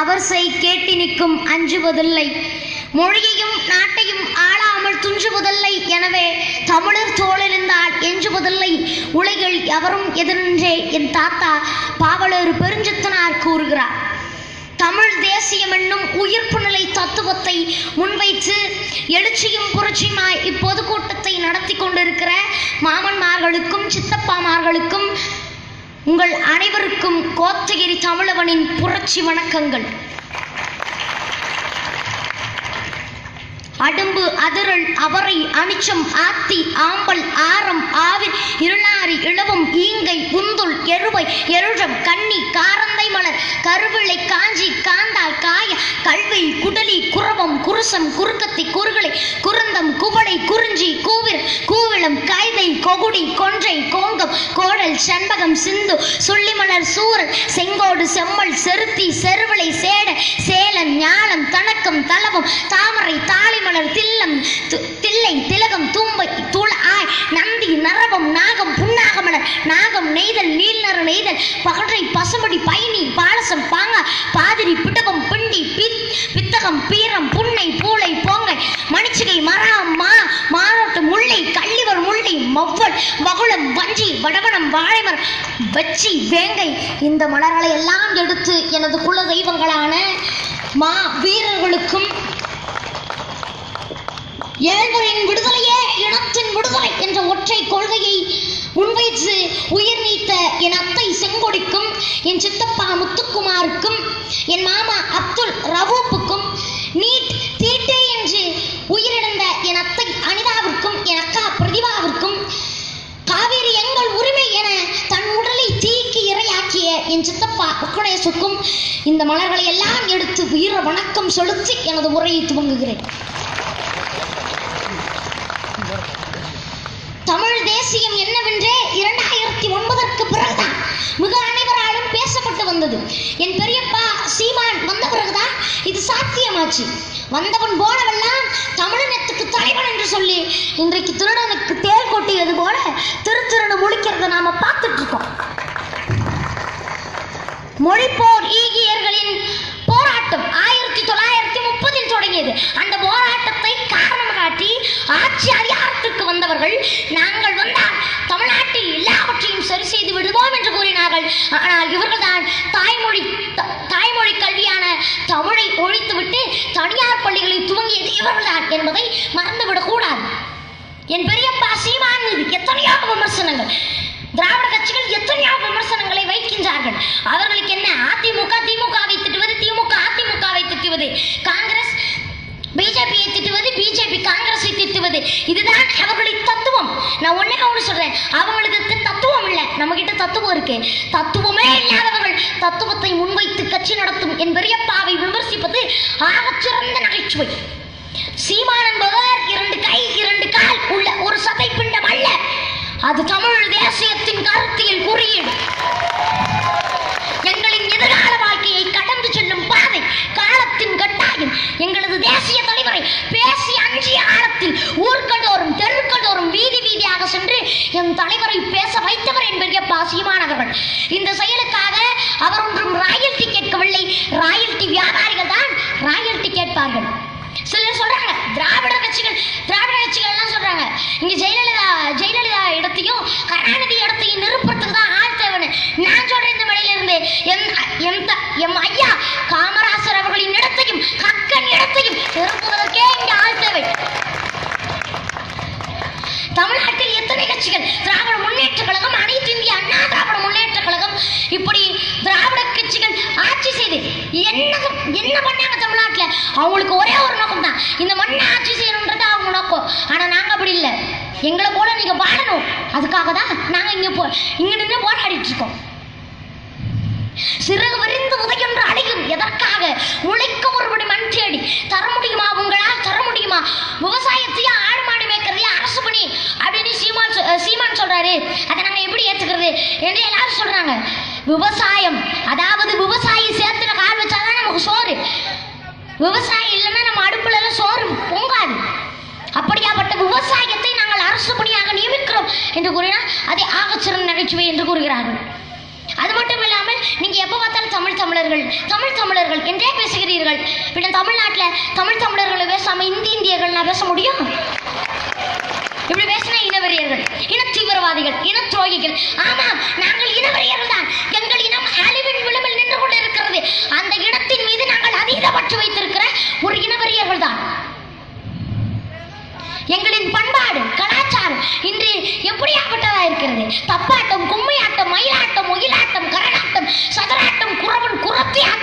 அவர் செய் கேட்டி நிற்கும் அஞ்சுவதில்லை. மொழியையும் நாட்டையும் ஆளாமல் துஞ்சுவதில்லை எனவே தமிழர் தோளிருந்தால் எஞ்சுவதில்லை. உலகில் எவரும் எதிரென்றே என் தாத்தா பாவலர் பெருஞ்சித்தனார் கூறுகிறார். தமிழ் தேசியம் என்னும் உயிர்ப்பு நிலை தத்துவத்தை முன்வைத்து எழுச்சியும் புரட்சியுமாய் இப்பொதுக்கூட்டத்தை நடத்தி கொண்டிருக்கிற மாமன்மார்களுக்கும் சித்தப்பாமார்களுக்கும் உங்கள் அனைவருக்கும் கோத்தகிரி தமிழவனின் புரட்சி வணக்கங்கள். அடும்பு அதிரல் அவரை அமிச்சம் ஆத்தி ஆம்பல் ஆரம் ஆவிர் இருளாரி இளவும் ஈங்கை உந்துள் எருவை எருழம் கன்னி காரந்தை மலர் கருவிளை காஞ்சி காந்தால் காய கல்வி குடலி குரவம் குருசம் குறுக்கத்தி குறுகளை குருந்தம் குவளை குறிஞ்சி கூ கொகுடி கொன்றை கோங்கம் கோடல் சண்பகம் சிந்து சொல்லிமலர் சூரல் செங்கோடு செம்மல் செருத்தி செருவிளை சேட சேலம் ஞாலம் தணக்கம் தலவம் தாமரை தாளிமலர் தில்லம் து- தில்லை திலகம் தூம்பை தூள ஆய் நந்தி நரவம் நாகம் புன்னாகமலர் நாகம் நெய்தல் நீல்நர நெய்தல் பகற்றை பசுமடி பயணி பாலசம் பாங்க பாதிரி பிட்டகம் பிண்டி பித் பித்தகம் பி மகுளம் வஞ்சி வடவனம் வாழைமரம் வச்சி வேங்கை இந்த மலர்களை எல்லாம் எடுத்து எனது குல தெய்வங்களான மா வீரர்களுக்கும் ஏழ்வரின் விடுதலையே இனத்தின் விடுதலை என்ற ஒற்றை கொள்கையை முன்வைத்து உயிர் நீத்த என் அத்தை செங்கொடிக்கும் என் சித்தப்பா முத்துக்குமாருக்கும் என் மாமா அப்துல் ரவூப்புக்கும் இந்த மலர்களை எல்லாம் எடுத்து வீர வணக்கம் செலுத்தி எனது உரையை துவங்குகிறேன். தமிழ் தேசியம் என்னவென்றே இரண்டாயிரத்தி ஒன்பதற்கு பிறகுதான் மிக அனைவராலும் பேசப்பட்டு வந்தது. என் பெரியப்பா சீமான் வந்த பிறகுதான் இது சாத்தியமாச்சு. வந்தவன் போனவெல்லாம் தமிழினத்துக்கு தலைவன் என்று சொல்லி இன்றைக்கு திருடனுக்கு தேர் கொட்டியது போல திரு முழிக்கிறத நாம பார்த்துட்டு இருக்கோம். மொழிப்போர் ஈகியர்களின் போராட்டம் ஆயிரத்தி தொள்ளாயிரத்தி முப்பதில் தொடங்கியது. அந்த போராட்டத்தை காரணம் காட்டி ஆட்சி அதிகாரத்திற்கு வந்தவர்கள் நாங்கள் வந்தால் தமிழ்நாட்டில் எல்லாவற்றையும் சரி செய்து விடுவோம் என்று கூறினார்கள். ஆனால் இவர்கள்தான் தாய்மொழி த- தாய்மொழி கல்வியான தமிழை ஒழித்துவிட்டு தனியார் பள்ளிகளை துவங்கியது இவர்கள்தான் என்பதை மறந்துவிடக்கூடாது என் பெரியப்பா சீமான் மீது எத்தனையோ விமர்சனங்கள் திராவிட கட்சிகள் எத்தனையோ விமர்சனங்களை வைக்கின்றார்கள். அவர் அதிமுக திமுகவை திட்டுவது திமுக அதிமுகவை திட்டுவது. காங்கிரஸ் பிஜேபியை திட்டுவது பிஜேபி காங்கிரஸை திட்டுவது. இதுதான் அவர்களின் தத்துவம். நான் ஒண்ணே ஒன்று சொல்றேன். அவங்களுக்கு தத்துவம் இல்லை. நம்ம கிட்ட தத்துவம் இருக்கு. தத்துவமே இல்லாதவர்கள் தத்துவத்தை முன்வைத்து கட்சி நடத்தும் என் பெரியப்பாவை விமர்சிப்பது ஆகச்சிறந்த நகைச்சுவை. சீமான் என்பவர் இரண்டு கை இரண்டு கால் உள்ள ஒரு சதை பிண்டம் அல்ல. அது தமிழ் தேசிய பேசி அஞ்சு ஆழத்தில் ஊர்கண்டோறும் தெருக்கண்டோறும் வீதி வீதியாக சென்று என் தலைவரை பேச வைத்தவர் என்பதே பாசியமானவர்கள் இந்த செயலுக்காக அவர் ஒன்றும் ராயல்டி கேட்கவில்லை. ராயல்டி வியாபாரிகள் தான் ராயல்டி கேட்பார்கள். சிலர் சொல்றாங்க திராவிட கட்சிகள் திராவிட கட்சிகள் எல்லாம் சொல்றாங்க இங்க ஜெயலலிதா ஜெயலலிதா இடத்தையும் கருணாநிதி இடத்தையும் நிரப்புறதுக்கு தான் ஆள் தேவைன்னு நான் சொல்றேன் இந்த மலையில இருந்து என் எந்த எம் ஐயா காமராசர் அவர்களின் இடத்தையும் கக்கன் இடத்தையும் நிரப்புவதற்கே இந்த ஆள் தேவை. தமிழ்நாட்டில் எத்தனை கட்சிகள்? திராவிட முன்னேற்ற கழகம் அனைத்து இந்திய அண்ணா திராவிட முன்னேற்ற கழகம் இப்படி திராவிட கட்சிகள் ஆட்சி செய்து என்ன என்ன பண்ணாங்க தமிழ்நாட்டில்? அவங்களுக்கு ஒரே ஒரு நோக்கம் தான். இந்த மண்ணை ஆட்சி செய்யணுன்றது அவங்க நோக்கம். ஆனா நாங்க அப்படி இல்லை. எங்களை போல நீங்க வாழணும். அதுக்காக தான் நாங்க இங்க போ இங்க நின்று போராடிட்டு இருக்கோம். சிறகு விரிந்து உதையென்று அழியும் எதற்காக? உழைக்கும் ஒருபடி மண் தேடி. தர முடியுமா உங்களால்? தர முடியுமா? விவசாயத்தையும் ஆடு மாடு மேய்க்கிறதையா? அரசு பணி. அப்படின்னு சீமான் சீமான் சொல்றாரு. அதை நாங்க எப்படி ஏத்துக்கிறது? என்று எல்லாரும் சொல்றாங்க. விவசாயம். அதாவது விவசாயி சேர்த்துல கால் வச்சாதான் நமக்கு சோறு. விவசாயம் இல்லைன்னா நம்ம அடுப்புல எல்லாம் சோறு பொங்காது. அப்படியாப்பட்ட விவசாயத்தை நாங்கள் அரசு பணியாக நியமிக்கிறோம் என்று கூறினால் அதை ஆகச்சிறந்த நகைச்சுவை என்று கூறுகிறார்கள். அது மட்டும் இல்லாமல் நீங்கள் எப்போ பார்த்தாலும் தமிழ் தமிழர்கள் தமிழ் தமிழர்கள் என்றே பேசுகிறீர்கள். பின்ன தமிழ்நாட்டில் தமிழ் தமிழர்களை பேசாமல் இந்தி இந்தியர்கள் நான் பேச முடியும்? இப்படி பேசின இனவெறியர்கள் இன தீவிரவாதிகள் இன துரோகிகள். ஆமாம் நாங்கள் இனவெறியர்கள் தான். எங்கள் இனம் அழிவின் விளிம்பில் நின்று கொண்டு இருக்கிறது. அந்த இடத்தின் மீது நாங்கள் அதீத பற்று வைத்திருக்கிற ஒரு இனவெறியர்கள் தான். எங்களின் பண்பாடு கலாச்சாரம் இன்று எப்படியாப்பட்டதா இருக்கிறது? தப்பாட்டம் கும்மியாட்டம் மயிலாட்டம் ஒயிலாட்டம்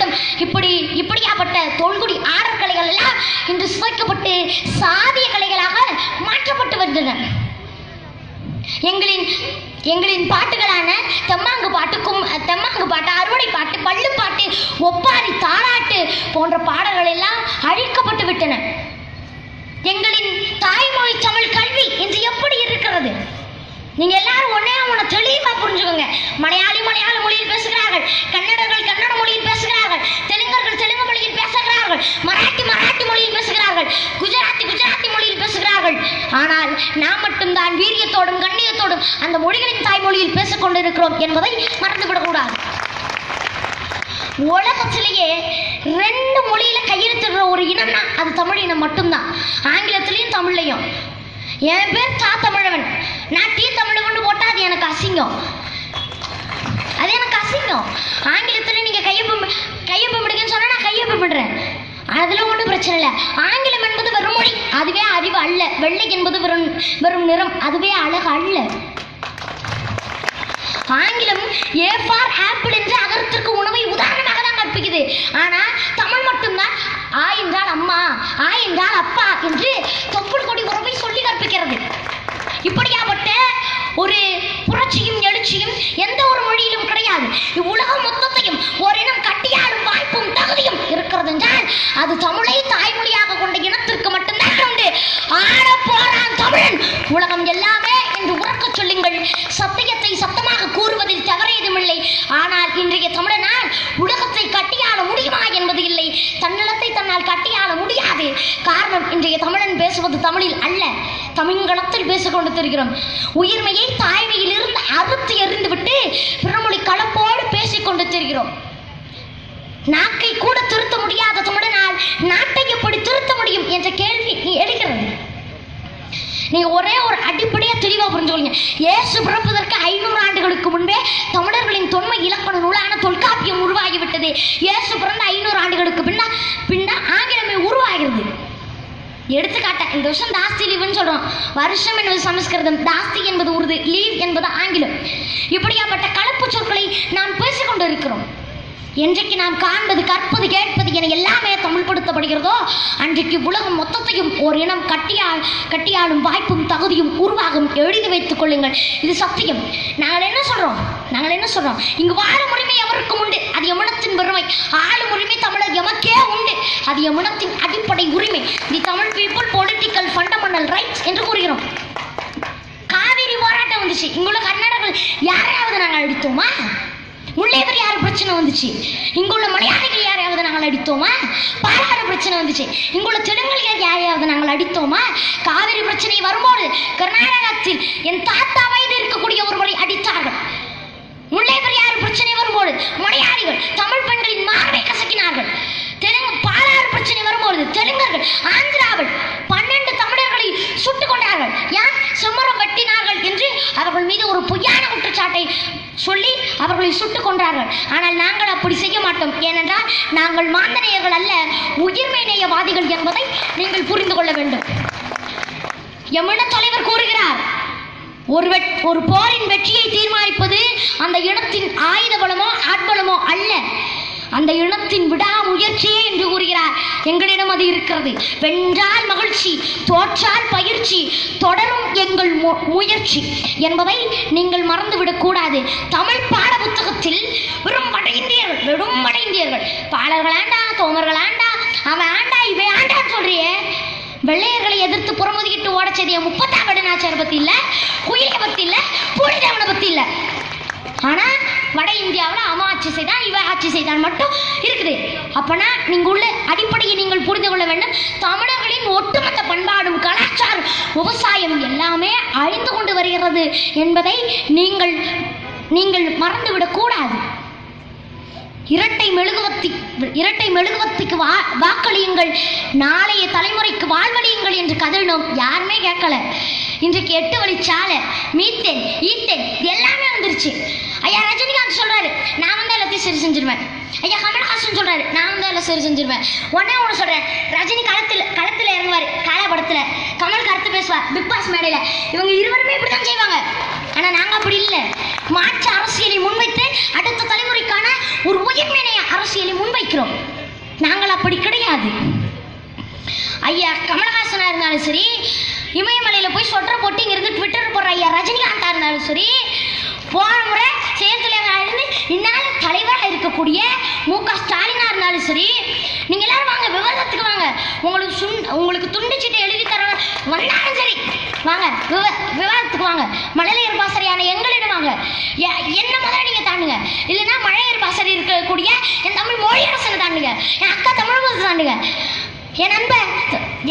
குரத்தி இப்படி இப்படியாப்பட்ட தொல்குடி ஆடற் கலைகள் எல்லாம் இன்று சுவைக்கப்பட்டு சாதிய கலைகளாக மாற்றப்பட்டு வருகின்றன எங்களின் எங்களின் பாட்டுகளான தெம்மாங்கு பாட்டு கும் தெம்மாங்கு பாட்டு அறுவடை பாட்டு பள்ளு பாட்டு ஒப்பாரி தாலாட்டு போன்ற பாடல்கள் எல்லாம் அழிக்கப்பட்டு விட்டன. எங்களின் தாய்மொழி தமிழ் கல்வி இன்று எப்படி இருக்கிறது? நீங்க எல்லாரும் ஒன்னே ஒண்ணு தெளிவா புரிஞ்சுக்கோங்க. மலையாளி மலையாள மொழியில் பேசுகிறார்கள். கன்னட மொழியில் பேசுகிறார்கள் தெலுங்கர்கள் தெலுங்கு மொழியில் பேசுகிறார்கள் மராட்டி மராட்டி மொழியில் பேசுகிறார்கள் குஜராத்தி குஜராத்தி மொழியில் பேசுகிறார்கள். ஆனால் நாம் மட்டும்தான் வீரியத்தோடும் கண்ணியத்தோடும் அந்த மொழிகளின் தாய்மொழியில் பேசிக் கொண்டிருக்கிறோம் என்பதை மறந்துவிடக்கூடாது. உலகத்திலேயே ரெண்டு மொழியில கையெழுத்திடுற ஒரு இனம்னா அது தமிழ் இனம் மட்டும்தான். ஆங்கிலத்திலையும் தமிழ்லையும் என் பேர் தா தமிழவன். நான் டீ தமிழவன் போட்டால் அது எனக்கு அசிங்கம். அது எனக்கு அசிங்கம். ஆங்கிலத்தில் நீங்க கையொப்பம் கையெம்புடுங்கன்னு சொன்னால் நான் கையொப்பமிடுறேன் அதுல ஒன்றும் பிரச்சனை இல்லை. ஆங்கிலம் என்பது வெறும் மொழி அதுவே அறிவு அல்ல. வெள்ளை என்பது வெறும் வெறும் நிறம் அதுவே அழகு அல்ல. ஆங்கிலம் ஏ ஃபார் ஆப்பிள் என்று அகரத்திற்கு உணவை உதாரணமாக தான் கற்பிக்குது. ஆனா தமிழ் மட்டும் பேசுவது தமிழில் அல்ல. தமிழ்களத்தில் பேசிக் கொண்டு உயிர்மையை தாய்மையிலிருந்து அறுத்து எறிந்துவிட்டு பிறமொழி கலப்போடு பேசிக் கொண்டு நாக்கை கூட திருத்த முடியாத தமிழனால் நாட்டை எப்படி திருத்த முடியும் என்ற கேள்வி நீ எழுகிறது? நீங்க ஒரே ஒரு அடிப்படையா தெளிவா புரிஞ்சுக்கொள்ளுங்க. இயேசு பிறப்பதற்கு ஐநூறு ஆண்டுகளுக்கு முன்பே தமிழர்களின் தொன்மை இலக்கண நூலான தொல்காப்பியம் உருவாகிவிட்டது. இயேசு பிறந்த ஐநூறு ஆண்டுகளுக்கு பின்ன பின்ன ஆங்கிலமே உருவாகிறது. எடுத்துக்காட்ட இந்த வருஷம் தாஸ்தி லீவுன்னு சொல்றோம். வருஷம் என்பது சமஸ்கிருதம். தாஸ்தி என்பது உருது லீவ் என்பது ஆங்கிலம். இப்படியாப்பட்ட கலப்பு சொற்களை நாம் பேசிக்கொண்டு இருக்கிறோம் என்றைக்கு நாம் காண்பது கற்பது கேட்பது என எல்லாமே தமிழ்படுத்தப்படுகிறதோ அன்றைக்கு உலகம் மொத்தத்தையும் ஒரு இனம் கட்டியா கட்டியாடும் வாய்ப்பும் தகுதியும் உருவாகும். எழுதி வைத்துக் கொள்ளுங்கள். இது சத்தியம். நாங்கள் என்ன சொல்றோம்? நாங்கள் என்ன சொல்றோம்? இங்கு வாழும் உரிமை எவருக்கும் உண்டு? அது எமனத்தின் பெருமை. ஆளும் உரிமை தமிழர் எமக்கே உண்டு. அது எமனத்தின் அடிப்படை உரிமை. The Tamil people political fundamental rights என்று கூறுகிறோம். காவிரி போராட்டம் வந்துச்சு. இங்குள்ள கர்நாடகர்கள் யாரையாவது நாங்கள் அடித்தோமா? முல்லைவர் யார்? பிரச்சனை வந்துச்சு. இங்குள்ள மலையாளிகள் யாரையாவது நாங்கள் அடித்தோமா? பாலாறு பிரச்சனை வந்துச்சு. இங்குள்ள தெலுங்கலியர் யாரையாவது நாங்கள் அடித்தோமா? காவிரி பிரச்சனை வரும்போது கர்நாடகத்தில் என் தாத்தா வயது இருக்கக்கூடிய ஒருவரை அடித்தார்கள். முல்லைவர் யார்? பிரச்சனை வரும்போது மலையாளிகள் தமிழ் பெண்களின் மார்பை கசக்கினார்கள். தெலுங்கு பாலாறு பிரச்சனை வரும்போது தெலுங்கர்கள் ஆந்திராவில் பன்னெண்டு தமிழர்களை சுட்டுக் கொண்டார்கள். யார் செம்மரம் வெட்டினார்கள் என்று அவர்கள் மீது ஒரு பொய்யான குற்றச்சாட்டை அவர்களை சுட்டுக் கொன்றார்கள். ஆனால் நாங்கள் அப்படி செய்ய மாட்டோம். ஏனென்றால் நாங்கள் மாந்தநேயர்கள் அல்ல உயிர்மை நேயவாதிகள் என்பதை நீங்கள் புரிந்து கொள்ள வேண்டும். எமன தலைவர் கூறுகிறார் ஒரு ஒரு போரின் வெற்றியை தீர்மானிப்பது அந்த இடத்தின் ஆயுத பலமோ ஆட்பலமோ அல்ல. அந்த இனத்தின் விடாமுயற்சியே என்று கூறுகிறார். எங்களிடம் அது இருக்கிறது. வென்றால் மகிழ்ச்சி தோற்றால் பயிற்சி தொடரும் எங்கள் மு- முயற்சி என்பதை நீங்கள் மறந்துவிடக் கூடாது. தமிழ் பாட புத்தகத்தில் வெறும் வட இந்தியர்கள் வெறும் வட இந்தியர்கள் பாலர்கள் ஆண்டா தோமர்கள் ஆண்டா அவன் ஆண்டா இவன் ஆண்டா சொல்றியே. வெள்ளையர்களை எதிர்த்து புறமுதுகிட்டு ஓடச்சதிய செய்திய முப்பத்தாம் வடநாச்சார் பத்தி இல்ல குயிலை பத்தி இல்ல பூலிதேவனை பத்தி இல்ல. ஆனா வட இந்தியாவில் அவன் ஆட்சி செய்தான் இவன் ஆட்சி செய்தான் மட்டும் இருக்குது. அப்பனா நீங்கள் உள்ள அடிப்படையை நீங்கள் புரிந்து கொள்ள வேண்டும். தமிழர்களின் ஒட்டுமொத்த பண்பாடும் கலாச்சாரம் விவசாயம் எல்லாமே அழிந்து கொண்டு வருகிறது என்பதை நீங்கள் நீங்கள் மறந்துவிடக்கூடாது இரட்டை மெழுகுவத்தி இரட்டை மெழுகுவத்திக்கு வா வாக்களியுங்கள். நாளைய தலைமுறைக்கு வாழ்வழியுங்கள் என்று கதறினோம். யாருமே கேட்கல. இன்றைக்கு எட்டு வழிச்சாலை மீத்தேன் ஈத்தேன் எல்லாமே வந்துருச்சு ஐயா ரஜினிகாந்த் சொல்றாரு நான் வந்து எல்லாத்தையும் சரி செஞ்சிருவேன். ஐயா கமல்ஹாசன் சொல்றாரு. நான் வந்து எல்லாம் சரி செஞ்சிருவேன். உடனே ஒன்று சொல்றேன். ரஜினி களத்தில் களத்தில் இறங்குவார் காலப்படத்தில் கமல் கருத்து பேசுவார் பிக் பாஸ் மேடையில். இவங்க இருவருமே இப்படி தான் செய்வாங்க. ஆனால் நாங்கள் அப்படி இல்லை. மாற்று அரசியலை முன்வைத்து அடுத்த தலைமுறைக்கான ஒரு உயர்மேனைய அரசியலை முன்வைக்கிறோம். நாங்கள் அப்படி கிடையாது. ஐயா கமலஹாசனா இருந்தாலும் சரி இமயமலையில போய் சொட்டர் போட்டு இங்கிருந்து ட்விட்டர் போடுற ஐயா ரஜினிகாந்தா இருந்தாலும் சரி போன முறை செயற்தலைவராக இருந்து இந்நாள் தலைவராக இருக்கக்கூடிய மு க ஸ்டாலினா இருந்தாலும் சரி நீங்க எல்லாரும் வாங்க விவாதத்துக்கு வாங்க. உங்களுக்கு சுண் உங்களுக்கு துண்டுச்சீட்டை எழுதி தர வந்தாலும் சரி. வாங்க விவ விவாதத்துக்கு வாங்க. மழலையர் பாசறையான எங்களிடம் வாங்க. என்ன முதல்ல நீங்க தாண்டுங்க? இல்லைன்னா மழையர் பாசறை இருக்கக்கூடிய என் தமிழ் மொழியரசனை தாண்டுங்க. என் அக்கா தமிழ் தாண்டுங்க. என் நண்பன்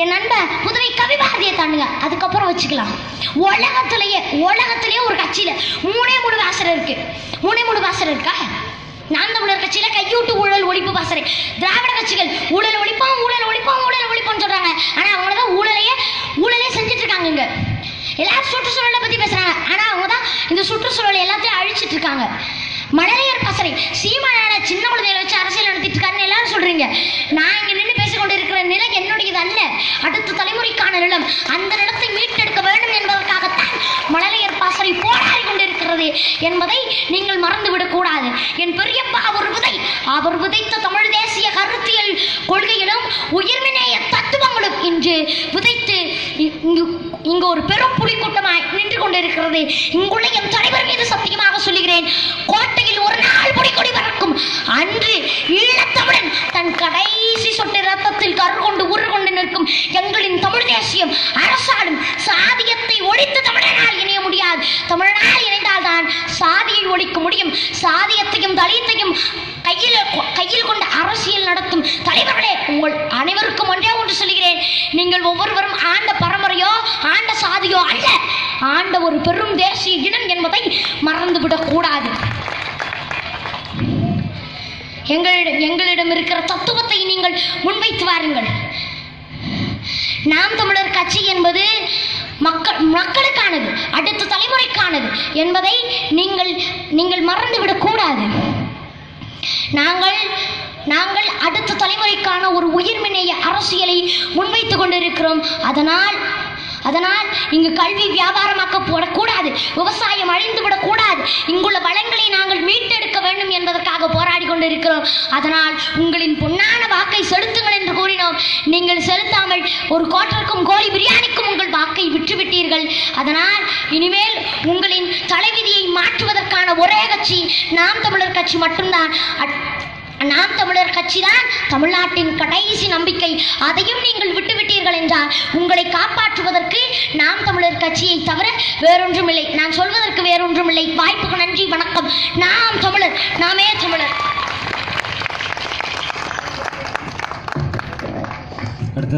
என் நண்பன் புதுவை கவிபாரதியை தாண்டுங்க. அதுக்கப்புறம் வச்சுக்கலாம். உலகத்திலேயே உலகத்திலேயே ஒரு கட்சியில் மூணே மூணு வாசரை இருக்கு. மூணே மூணு வாசரை இருக்கா? நான் தமிழர் கட்சியில கையூட்டு ஊழல் ஒழிப்பு பாசறை. திராவிட கட்சிகள் ஊழல் ஒழிப்போம் ஊழல் ஒழிப்போம் ஊழல் ஒழிப்போம்னு சொல்றாங்க. ஆனா அவங்க தான் ஊழலையே ஊழலே செஞ்சுட்டு இருக்காங்க இங்க. எல்லாரும் சுற்றுச்சூழலை பத்தி பேசுறாங்க. ஆனா அவங்க தான் இந்த சுற்றுச்சூழல் எல்லாத்தையும் அழிச்சிட்டு இருக்காங்க மழலையர் பாசறை சீமான சின்ன குழந்தைகளை வச்சு அரசியல் நடத்திட்டு இருக்காருன்னு எல்லாரும் சொல்றீங்க. நான் இங்க நின்று பேசிக்கொண்டு இருக்கிற நிலை என்னுடையது அல்ல. அடுத்த தலைமுறைக்கான நிலம் அந்த நிலத்தை மீட்டெடுக்க வேண்டும் என்பதற்காகத்தான் மழலையர் பாசறை போராடி கொண்டு இருக்கிறது என்பதை நீங்கள் மறந்துவிடக் கூடாது. என் பெரியப்பா அவர் விதை அவர் விதைத்த தமிழ் தேசிய கருத்தியல் கொள்கையிலும் உயிர்மினேய தத்துவங்களும் இன்று விதைத்து இங்கு இங்கு ஒரு பெரும் புலிக்கூட்டமாய் நின்று கொண்டிருக்கிறது. இங்குள்ள என் தலைவர் மீது சத்தியமாக சொல்லுகிறேன். கோட்டையில் ஒரு நாள் புலிக்கொடி பறக்கும் அன்று ஈழத்தமிழன் தன் கடைசி சொட்டு ரத்தத்தில் கரு கொண்டு உரு கொண்டு நிற்கும் எங்களின் தமிழ் தேசியம் அரசாலும் சாதியத்தை ஒழித்து தமிழனால் இணைய முடியாது தமிழனால் இணைந்தால்தான் சாதியை ஒழிக்க முடியும். சாதியத்தையும் தலித்தையும் கையில் கையில் கொண்டு அரசியல் நடத்தும் தலைவர்களே உங்கள் அனைவருக்கும் ஒன்றே ஒன்று சொல்கிறேன் நீங்கள் ஒவ்வொருவரும் ஆண்ட பரம்பரையோ ஆண்ட சாதியோ அல்ல. ஆண்ட ஒரு பெரும் தேசிய இனம் என்பதை மறந்துவிடக் கூடாது எங்களிடம் எங்களிடம் இருக்கிற தத்துவத்தை நீங்கள் முன்வைத்து வாருங்கள். நாம் தமிழர் கட்சி என்பது மக்கள் மக்களுக்கானது அடுத்த தலைமுறைக்கானது என்பதை நீங்கள் நீங்கள் மறந்துவிடக் கூடாது நாங்கள் நாங்கள் அடுத்த தலைமுறைக்கான ஒரு உயிர்மினைய அரசியலை முன்வைத்துக் கொண்டிருக்கிறோம். அதனால் அதனால் இங்கு கல்வி வியாபாரமாக்க போடக்கூடாது விவசாயம் அழிந்து விடக்கூடாது. இங்குள்ள வளங்களை நாங்கள் மீட்டெடுக்க வேண்டும் என்பதற்காக போராடி கொண்டிருக்கிறோம். அதனால் உங்களின் பொன்னான வாக்கை செலுத்துங்கள் என்று கூறினோம். நீங்கள் செலுத்தாமல் ஒரு கோட்டருக்கும் கோழி பிரியாணிக்கும் உங்கள் வாக்கை விற்றுவிட்டீர்கள் அதனால் இனிமேல் உங்களின் தலைவிதியை மாற்றுவதற்கான ஒரே கட்சி நாம் தமிழர் கட்சி மட்டும்தான். அட்- நாம் தமிழர் கட்சி தான் தமிழ்நாட்டின் கடைசி நம்பிக்கை. அதையும் நீங்கள் விட்டுவிட்டீர்கள் என்றால் உங்களை காப்பாற்றுவதற்கு நாம் தமிழர் கட்சியை தவிர வேறொன்றுமில்லை. நான் சொல்வதற்கு வேறொன்றுமில்லை. வாய்ப்புக்கு நன்றி வணக்கம். நாம் தமிழர் நாமே தமிழர்.